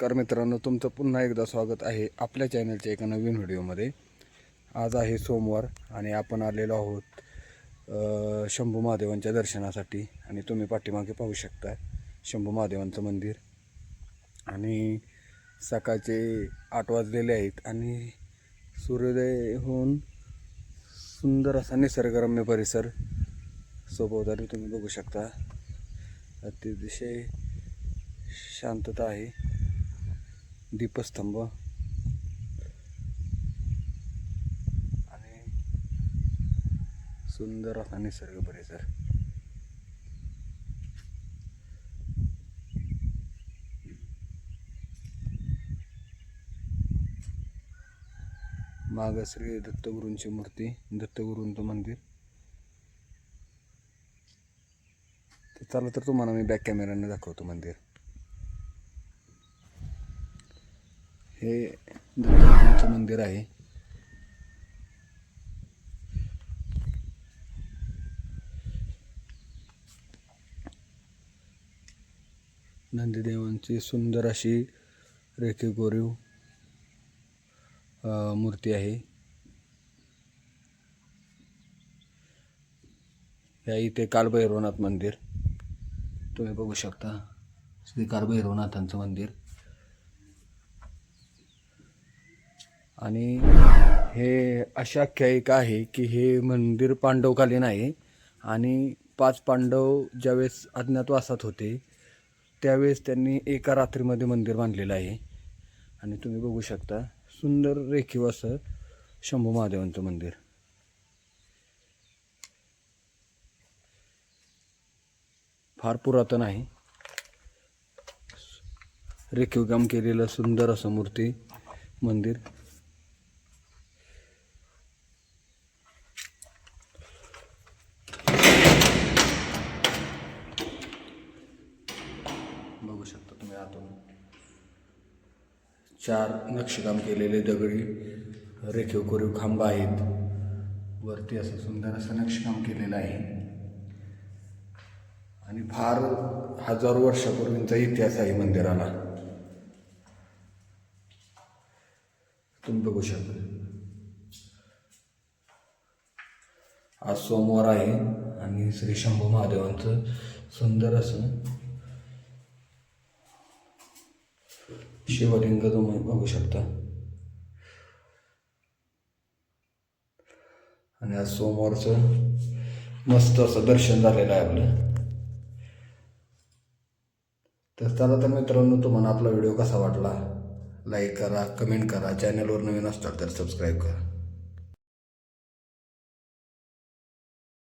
नमस्कार मित्रांनो तुमचं पुन्हा एकदा स्वागत आहे आपल्या चॅनलच्या एका नवीन व्हिडिओमध्ये. आज आहे सोमवार आणि आपण आलेलो आहोत शंभू महादेवांच्या दर्शनासाठी आणि तुम्ही पाठीमागे पाहू शकता शंभू महादेवांचं मंदिर. आणि सकाळचे आठ वाजलेले आहेत आणि सूर्योदय होऊन सुंदर असा निसर्गरम्य परिसर सोबत तुम्ही बघू शकता. अतिशय शांतता आहे. दीपस्तंभ. आणि सुंदर असा निसर्ग परिसर. माग श्री दत्तगुरूंची मूर्ती दत्तगुरूंचं मंदिर. तर चला तर तुम्हाला मी बॅक कॅमेऱ्यानं दाखवतो मंदिर. हे दत्तगुरूंचं मंदिर आहे. नंदीदेवांची सुंदर अशी रेखी कोरीव मूर्ती आहे. या इथे कालभैरवनाथ मंदिर. तुम्ही बघू शकता. श्री कालभैरवनाथांचं मंदिर. आणि हे अशा आख्यायिका आहे की हे मंदिर पांडवकालीन आहे आणि पाच पांडव ज्यावेळेस अज्ञातवासात होते त्यावेळेस त्यांनी एका रात्रीमध्ये मंदिर बांधलेलं आहे. आणि तुम्ही बघू शकता सुंदर रेखीव असं शंभू महादेवांचं मंदिर. फार पुरातन आहे. रेखीव काम केलेलं सुंदर असं मूर्ती मंदिर बघू शकता तुम्ही आतून चार नक्षीकाम केलेले दगडी रेखीव कोरीव खांब आहेत. वरती असं सुंदर असं नक्षीकाम केलेलं आहे. आणि फार हजारो वर्षापूर्वींचा इतिहास आहे मंदिराला. तुम्ही बघू शकता. आज सोमवार आहे आणि श्री शंभू महादेवांचं सुंदर असं शिवलिंग तुम्ही बघू शकता. आणि आज सोमवारचं मस्त असं दर्शन झालेलं आहे आपलं. तर चला तर मित्रांनो तुम्हाला आपला व्हिडिओ कसा वाटला? लाईक करा कमेंट करा. चॅनलवर नवीन असतात तर सबस्क्राईब करा.